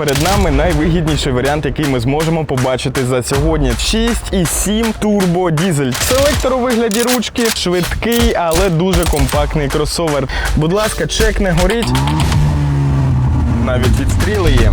Перед нами найвигідніший варіант, який ми зможемо побачити за сьогодні. 6,7 турбо дізель. Селектор у вигляді ручки, швидкий, але дуже компактний кросовер. Будь ласка, чек не горіть. Навіть відстріли є.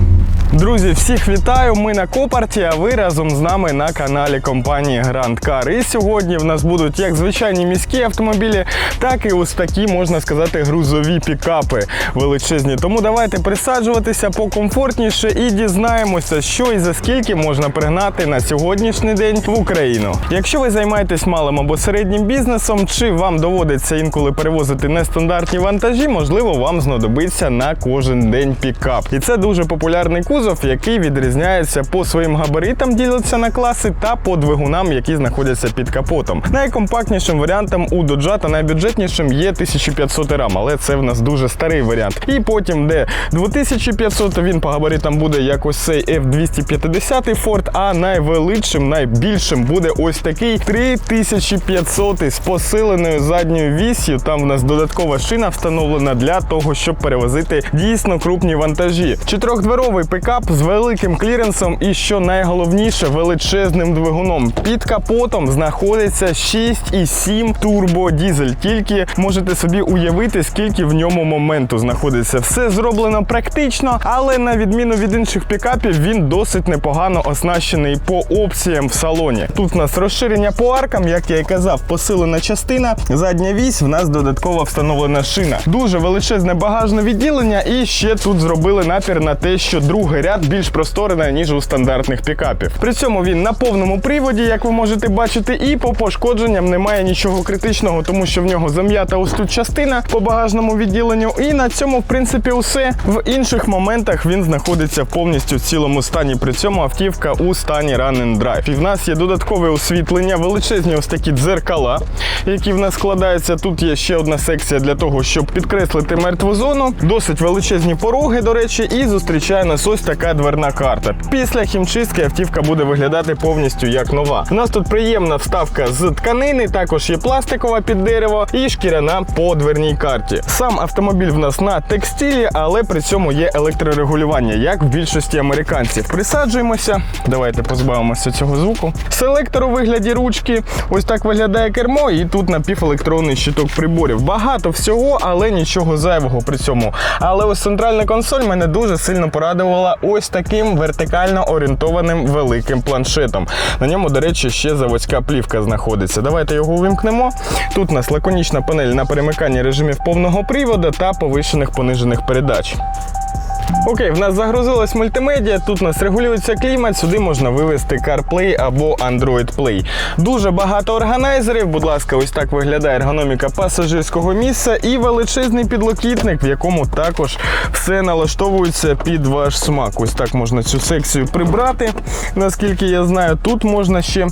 Друзі, всіх вітаю! Ми на Копарті, а ви разом з нами на каналі компанії Grand Car. І сьогодні в нас будуть як звичайні міські автомобілі, так і ось такі, можна сказати, грузові пікапи величезні. Тому давайте присаджуватися покомфортніше і дізнаємося, що і за скільки можна пригнати на сьогоднішній день в Україну. Якщо ви займаєтесь малим або середнім бізнесом, чи вам доводиться інколи перевозити нестандартні вантажі, можливо, вам знадобиться на кожен день пікап. І це дуже популярний кузов, який відрізняється по своїм габаритам, ділиться на класи та по двигунам, які знаходяться під капотом. Найкомпактнішим варіантом у Dodge та найбюджетнішим є 1500 рам, але це в нас дуже старий варіант. І потім, де 2500, він по габаритам буде як ось цей F250 Ford, а найвеличшим, найбільшим буде ось такий 3500 з посиленою задньою вісью. Там в нас додаткова шина встановлена для того, щоб перевозити дійсно крупні вантажі. Чотирьохдверовий пикап з великим кліренсом і що найголовніше, величезним двигуном. Під капотом знаходиться 6,7 турбодізель. Тільки можете собі уявити, скільки в ньому моменту знаходиться. Все зроблено практично, але на відміну від інших пікапів, він досить непогано оснащений по опціям в салоні. Тут в нас розширення по аркам, як я і казав, посилена частина, задня вісь, в нас додатково встановлена шина. Дуже величезне багажне відділення, і ще тут зробили напір на те, що другий ряд більш просторий, ніж у стандартних пікапів. При цьому він на повному приводі, як ви можете бачити, і по пошкодженням немає нічого критичного, тому що в нього зам'ята ось тут частина по багажному відділенню. І на цьому, в принципі, усе. В інших моментах він знаходиться повністю в цілому стані. При цьому автівка у стані Run and Drive. І в нас є додаткове освітлення, величезні ось такі дзеркала, які в нас складаються. Тут є ще одна секція для того, щоб підкреслити мертву зону. Досить величезні пороги, до речі, і зустрічає нас ось така дверна карта. Після хімчистки автівка буде виглядати повністю як нова. У нас тут приємна вставка з тканини, також є пластикова під дерево і шкіряна по дверній карті. Сам автомобіль в нас на текстилі, але при цьому є електрорегулювання, як в більшості американців. Присаджуємося. Давайте позбавимося цього звуку. Селектор у вигляді ручки. Ось так виглядає кермо, і тут напівелектронний щиток приборів. Багато всього, але нічого зайвого при цьому. Але ось центральна консоль мене дуже сильно порадувала ось таким вертикально орієнтованим великим планшетом. На ньому, до речі, ще заводська плівка знаходиться. Давайте його увімкнемо. Тут у нас лаконічна панель на перемикання режимів повного приводу та повищених понижених передач. Окей, в нас загрузилась мультимедіа. Тут у нас регулюється клімат, сюди можна вивести CarPlay або Android Play. Дуже багато органайзерів. Будь ласка, ось так виглядає ергономіка пасажирського місця і величезний підлокітник, в якому також все налаштовується під ваш смак. Ось так можна цю секцію прибрати. Наскільки я знаю, тут можна ще.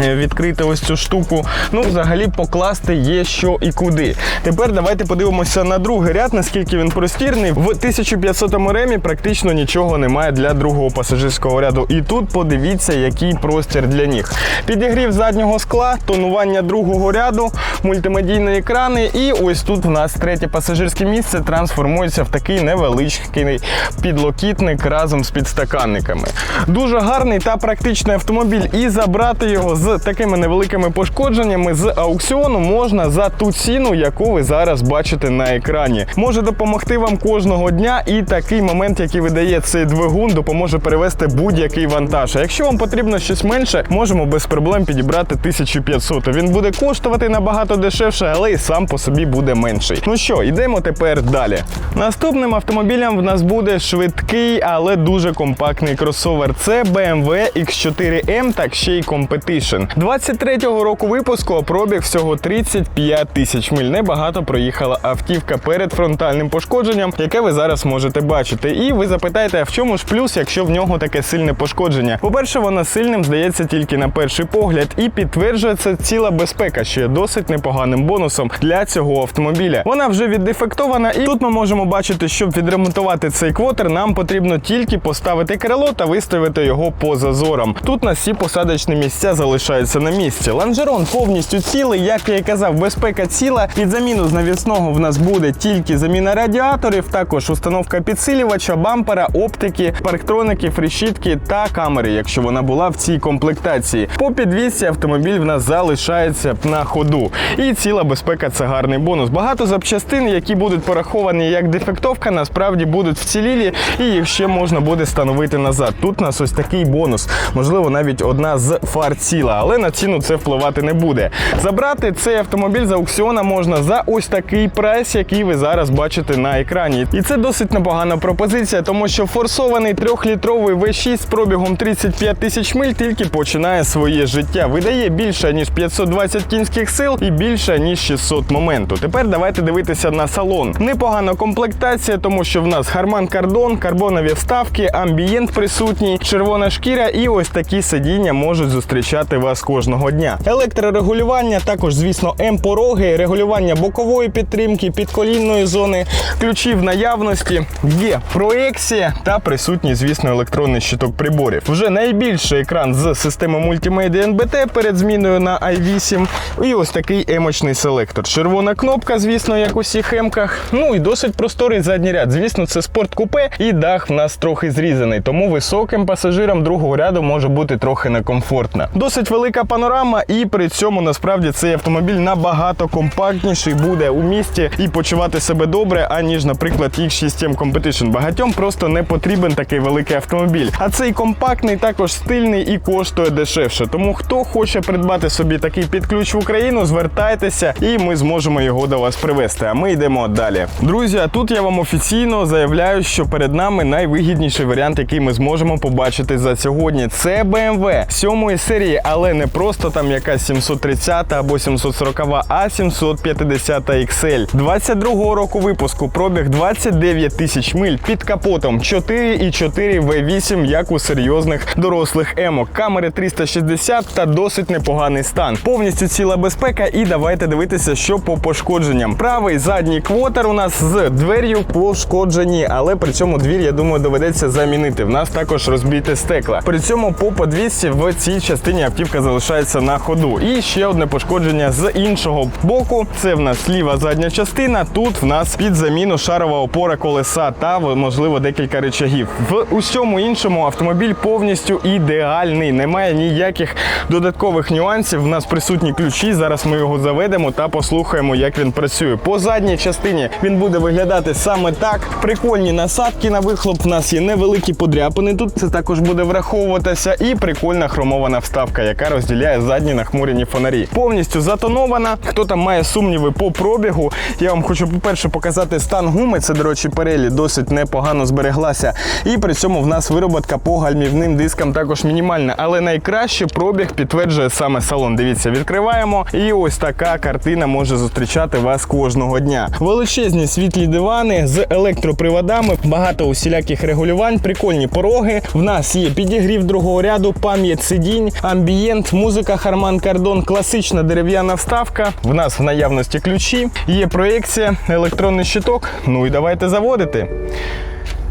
Е, Відкрити ось цю штуку. Ну, взагалі, покласти є що і куди. Тепер давайте подивимося на другий ряд, наскільки він простірний. В 1500 ремі практично нічого немає для другого пасажирського ряду. І тут подивіться, який простір для ніг. Підігрів заднього скла, тонування другого ряду, мультимедійні екрани. І ось тут в нас третє пасажирське місце трансформується в такий невеличкий підлокітник разом з підстаканниками. Дуже гарний та практичний автомобіль. І забрати його з такими невеликими пошкодженнями з аукціону можна за ту ціну, яку ви зараз бачите на екрані. Може допомогти вам кожного дня, і такий момент, який видає цей двигун, допоможе перевести будь-який вантаж. А якщо вам потрібно щось менше, можемо без проблем підібрати 1500. Він буде коштувати набагато дешевше, але і сам по собі буде менший. Ну що, йдемо тепер далі. Наступним автомобілем в нас буде швидкий, але дуже компактний кросовер. Це BMW X4M, так ще й Competition. 23-го року випуску а пробіг всього 35 тисяч миль. Небагато проїхала автівка перед фронтальним пошкодженням, яке ви зараз можете бачити. І ви запитаєте, в чому ж плюс, якщо в нього таке сильне пошкодження? По-перше, воно сильним здається тільки на перший погляд, і підтверджує це ціла безпека, що є досить непоганим бонусом для цього автомобіля. Вона вже віддефектована, і тут ми можемо бачити, щоб відремонтувати цей квотер, нам потрібно тільки поставити крило та виставити його по зазорам. Тут на всі посадочні місця залишаються залишаються на місці. Ланжерон повністю цілий, як я і казав, безпека ціла. Під заміну з навісного в нас буде тільки заміна радіаторів, також установка підсилювача, бампера, оптики, парктроники, фрішітки та камери, якщо вона була в цій комплектації. По підвісці автомобіль в нас залишається на ходу. І ціла безпека це гарний бонус. Багато запчастин, які будуть пораховані як дефектовка, насправді будуть вцілілі, і їх ще можна буде встановити назад. Тут у нас ось такий бонус. Можливо, навіть одна з фар ціла, але на ціну це впливати не буде. Забрати цей автомобіль з аукціона можна за ось такий прайс, який ви зараз бачите на екрані. І це досить непогана пропозиція, тому що форсований трьохлітровий V6 з пробігом 35 тисяч миль тільки починає своє життя. Видає більше ніж 520 кінських сил і більше ніж 600 моменту. Тепер давайте дивитися на салон. Непогана комплектація, тому що в нас Харман Кардон, карбонові вставки, амбієнт присутній, червона шкіря і ось такі сидіння можуть зустрічати вас кожного дня. Електрорегулювання, також, звісно, М-пороги, регулювання бокової підтримки, підколінної зони, ключі в наявності, є проекція та присутній, звісно, електронний щиток приборів. Вже найбільший екран з системи мультимедіа NBT перед зміною на i8. І ось такий емочний селектор. Червона кнопка, звісно, як у всіх емках. Ну і досить просторий задній ряд. Звісно, це спорт купе, і дах в нас трохи зрізаний, тому високим пасажирам другого ряду може бути трохи некомфортно. Досить велика панорама, і при цьому насправді цей автомобіль набагато компактніший буде у місті і почувати себе добре, аніж, наприклад, X6M Competition. Багатьом просто не потрібен такий великий автомобіль. А цей компактний також стильний і коштує дешевше. Тому хто хоче придбати собі такий підключ в Україну, звертайтеся, і ми зможемо його до вас привезти. А ми йдемо далі. Друзі, а тут я вам офіційно заявляю, що перед нами найвигідніший варіант, який ми зможемо побачити за сьогодні. Це BMW 7 серії, але не просто там якась 730 або 740, а 750 XL. 22-го року випуску пробіг 29 тисяч миль під капотом 4,4 V8, як у серйозних дорослих емок. Камери 360 та досить непоганий стан. Повністю ціла безпека. І давайте дивитися, що по пошкодженням. Правий задній квотер у нас з двер'ю пошкоджені, але при цьому двір, я думаю, доведеться замінити. В нас також розбите стекла. При цьому по подвісці в цій частині автівка залишається на ходу. І ще одне пошкодження з іншого боку. Це в нас ліва задня частина. Тут в нас під заміну шарова опора колеса та можливо декілька речагів. В усьому іншому автомобіль повністю ідеальний. Немає ніяких додаткових нюансів. В нас присутні ключі. Зараз ми його заведемо та послухаємо, як він працює. По задній частині він буде виглядати саме так. Прикольні насадки на вихлоп. В нас є невеликі подряпини. Тут це також буде враховуватися. І прикольна хромована вставка, яка розділяє задні нахмурені фонарі. Повністю затонована. Хто там має сумніви по пробігу? Я вам хочу, по-перше, показати стан гуми. Це, до речі, перелі досить непогано збереглася. І при цьому в нас вироботка по гальмівним дискам також мінімальна. Але найкраще пробіг підтверджує саме салон. Дивіться, відкриваємо. І ось така картина може зустрічати вас кожного дня. Величезні світлі дивани з електроприводами, багато усіляких регулювань, прикольні пороги. В нас є підігрів другого ряду, пам'ять сидінь, амбієнт, музика Харман Кардон, класична дерев'яна вставка. В нас в наявності ключі, є проекція, електронний щиток. Ну і давайте заводити.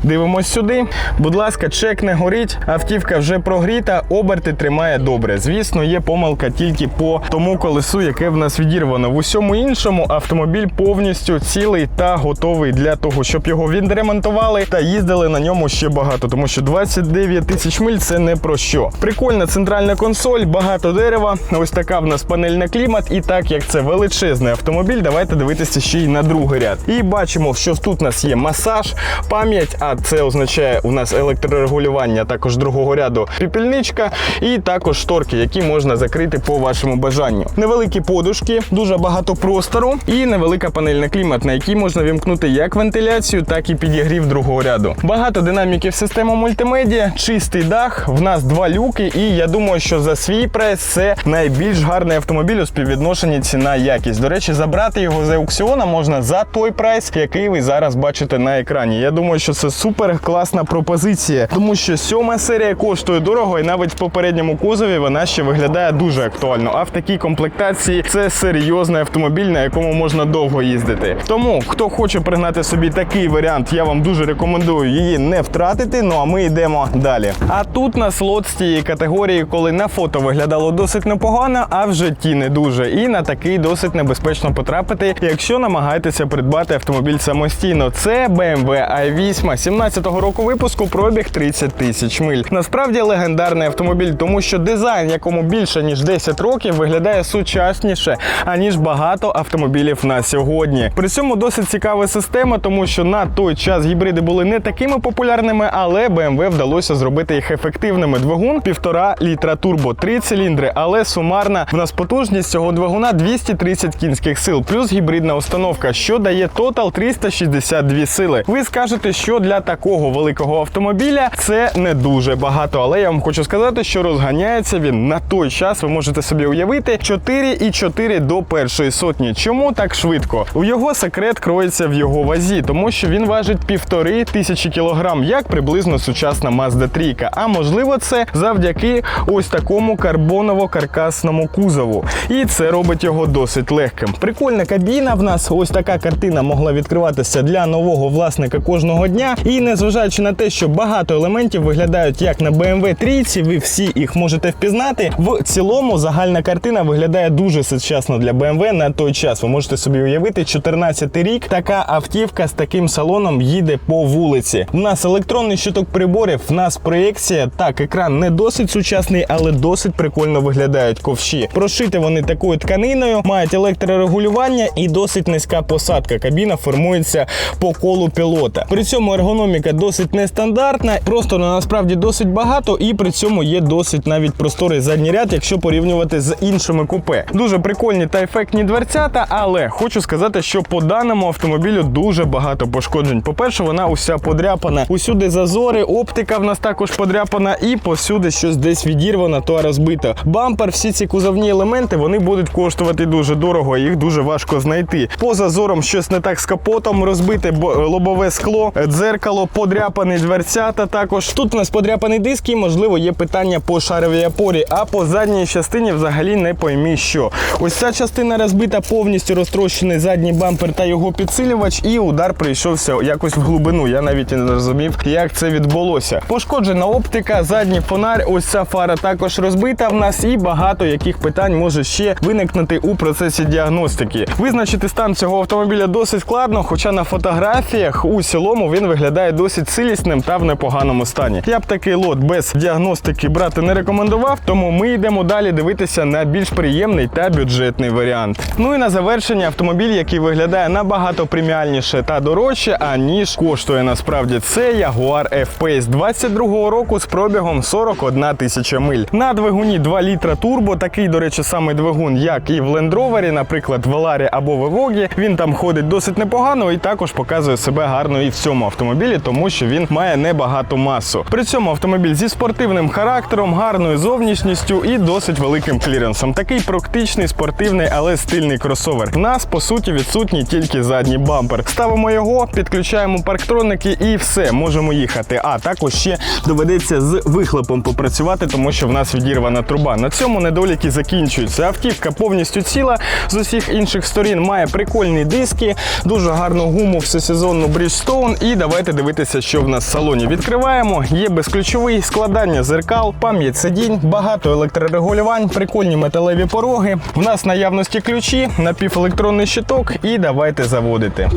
Дивимось сюди. Будь ласка, чек не горить. Автівка вже прогріта, оберти тримає добре. Звісно, є помилка тільки по тому колесу, яке в нас відірвано. В усьому іншому автомобіль повністю цілий та готовий для того, щоб його відремонтували та їздили на ньому ще багато, тому що 29 тисяч миль це не про що. Прикольна центральна консоль, багато дерева. Ось така в нас панель на клімат. І так як це величезний автомобіль, давайте дивитися ще й на другий ряд. І бачимо, що тут у нас є масаж, пам'ять. А це означає у нас електрорегулювання також другого ряду піпільничка і також шторки, які можна закрити по вашому бажанню. Невеликі подушки, дуже багато простору і невелика панель на клімат, на якій можна вімкнути як вентиляцію, так і підігрів другого ряду. Багато динаміків системи мультимедіа, чистий дах. В нас два люки, і я думаю, що за свій прайс це найбільш гарний автомобіль у співвідношенні ціна якість. До речі, забрати його з аукціона можна за той прайс, який ви зараз бачите на екрані. Я думаю, що це супер супер класна пропозиція, тому що сьома серія коштує дорого, і навіть в попередньому кузові вона ще виглядає дуже актуально. А в такій комплектації це серйозний автомобіль, на якому можна довго їздити. Тому хто хоче пригнати собі такий варіант, я вам дуже рекомендую її не втратити. Ну а ми йдемо далі. А тут на слот з тієї категорії, коли на фото виглядало досить непогано, а в житті не дуже. І на такий досить небезпечно потрапити, якщо намагаєтеся придбати автомобіль самостійно. Це BMW i8 17-го року випуску, пробіг 30 тисяч миль. Насправді легендарний автомобіль, тому що дизайн, якому більше ніж 10 років, виглядає сучасніше, аніж багато автомобілів на сьогодні. При цьому досить цікава система, тому що на той час гібриди були не такими популярними, але BMW вдалося зробити їх ефективними. Двигун 1,5 літра турбо, 3 циліндри, але сумарна в нас потужність цього двигуна 230 кінських сил, плюс гібридна установка, що дає тотал 362 сили. Ви скажете, що для такого великого автомобіля це не дуже багато, але я вам хочу сказати, що розганяється він на той час. Ви можете собі уявити 4,4 до першої сотні. Чому так швидко? У його секрет кроється в його вазі, тому що він важить півтори тисячі кілограм, як приблизно сучасна Mazda 3. А можливо, це завдяки ось такому карбоново-каркасному кузову. І це робить його досить легким. Прикольна кабіна. В нас ось така картина могла відкриватися для нового власника кожного дня. І незважаючи на те, що багато елементів виглядають як на BMW 3, ви всі їх можете впізнати. В цілому загальна картина виглядає дуже сучасно для BMW на той час. Ви можете собі уявити, 14 рік така автівка з таким салоном їде по вулиці. У нас електронний щиток приборів, в нас проєкція. Так, екран не досить сучасний, але досить прикольно виглядають ковші. Прошити вони такою тканиною, мають електрорегулювання і досить низька посадка. Кабіна формується по колу пілота. При цьому ергономіка досить нестандартна, простору насправді досить багато, і при цьому є досить навіть просторий задній ряд, якщо порівнювати з іншими купе. Дуже прикольні та ефектні дверцята, але хочу сказати, що по даному автомобілю дуже багато пошкоджень. По-перше, вона уся подряпана. Усюди зазори, оптика в нас також подряпана, і посюди щось десь відірвано, то розбито. Бампер, всі ці кузовні елементи вони будуть коштувати дуже дорого, їх дуже важко знайти. По зазорам щось не так з капотом, розбите бо- лобове скло, дзеркало, подряпаний дверцята. Також тут у нас подряпаний диск і, можливо, є питання по шаровій опорі, а по задній частині взагалі не поймі що. Ось ця частина розбита, повністю розтрощений задній бампер та його підсилювач, і удар прийшовся якось в глибину. Я навіть не зрозумів, як це відбулося. Пошкоджена оптика, задній фонарь, ось ця фара також розбита в нас, і багато яких питань може ще виникнути у процесі діагностики. Визначити стан цього автомобіля досить складно, хоча на фотографіях у цілому він виглядає досить цілісним та в непоганому стані. Я б такий лот без діагностики брати не рекомендував, тому ми йдемо далі дивитися на більш приємний та бюджетний варіант. Ну і на завершення автомобіль, який виглядає набагато преміальніше та дорожче, аніж коштує насправді. Це Jaguar F-Pace 22-го року з пробігом 41 тисяча миль. На двигуні 2 літра турбо. Такий, до речі, самий двигун, як і в Land Rover, наприклад, в Velar або в Evoque. Він там ходить досить непогано і також показує себе гарно і в цьому автомобілі, тому що він має небагату масу. При цьому автомобіль зі спортивним характером, гарною зовнішністю і досить великим кліренсом. Такий практичний, спортивний, але стильний кросовер. В нас по суті відсутній тільки задній бампер. Ставимо його, підключаємо парктроники і все, можемо їхати. А також ще доведеться з вихлопом попрацювати, тому що в нас відірвана труба. На цьому недоліки закінчуються. Автівка повністю ціла з усіх інших сторін. Має прикольні диски, дуже гарну гуму всесезонну Bridgestone. І давайте дивитися, що в нас в салоні. Відкриваємо. Є безключовий складання зеркал, пам'ять сидінь, багато електрорегулювань, прикольні металеві пороги. В нас наявності ключі, напівелектронний щиток. І давайте заводити.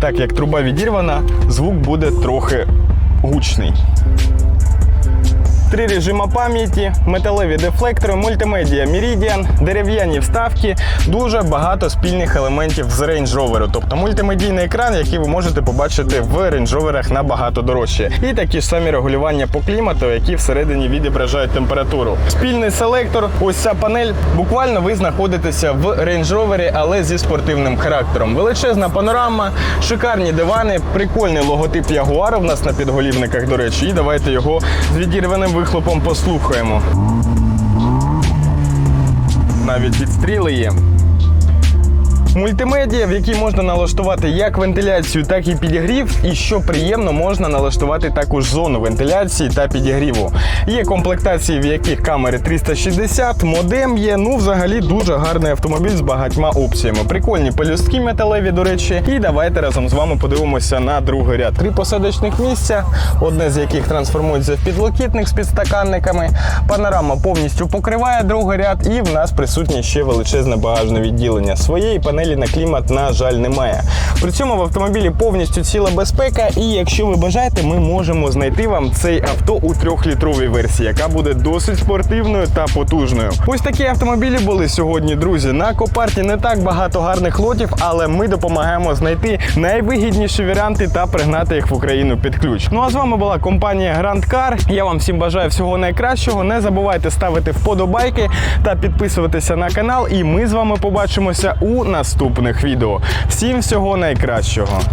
Так як труба відірвана, звук буде трохи гучний. Три режима пам'яті, металеві дефлектори, мультимедіа Meridian, дерев'яні вставки, дуже багато спільних елементів з Range Rover. Тобто мультимедійний екран, який ви можете побачити в Range Rover набагато дорожче. І такі ж самі регулювання по клімату, які всередині відображають температуру. Спільний селектор, ось ця панель. Буквально ви знаходитеся в Range Rover, але зі спортивним характером. Величезна панорама, шикарні дивани, прикольний логотип Jaguar в нас на підголівниках, до речі. І давайте його з відірваним вихлопом послухаємо. Навіть відстріли є. Мультимедіа, в якій можна налаштувати як вентиляцію, так і підігрів. І що приємно, можна налаштувати також зону вентиляції та підігріву. Є комплектації, в яких камери 360, модем є. Ну, взагалі, дуже гарний автомобіль з багатьма опціями. Прикольні пелюстки металеві, до речі. І давайте разом з вами подивимося на другий ряд. Три посадочних місця, одне з яких трансформується в підлокітник з підстаканниками. Панорама повністю покриває другий ряд, і в нас присутнє ще величезне багажне відділення. Своєї панелі на клімат, на жаль, немає. При цьому в автомобілі повністю ціла безпека, і якщо ви бажаєте, ми можемо знайти вам цей авто у трьохлітровій версії, яка буде досить спортивною та потужною. Ось такі автомобілі були сьогодні, друзі. На Копарті не так багато гарних лотів, але ми допомагаємо знайти найвигідніші варіанти та пригнати їх в Україну під ключ. Ну а з вами була компанія Grand Car. Я вам всім бажаю всього найкращого. Не забувайте ставити вподобайки та підписуватися на канал. І ми з вами побачимося у наступних відео. Всім всього найкращого.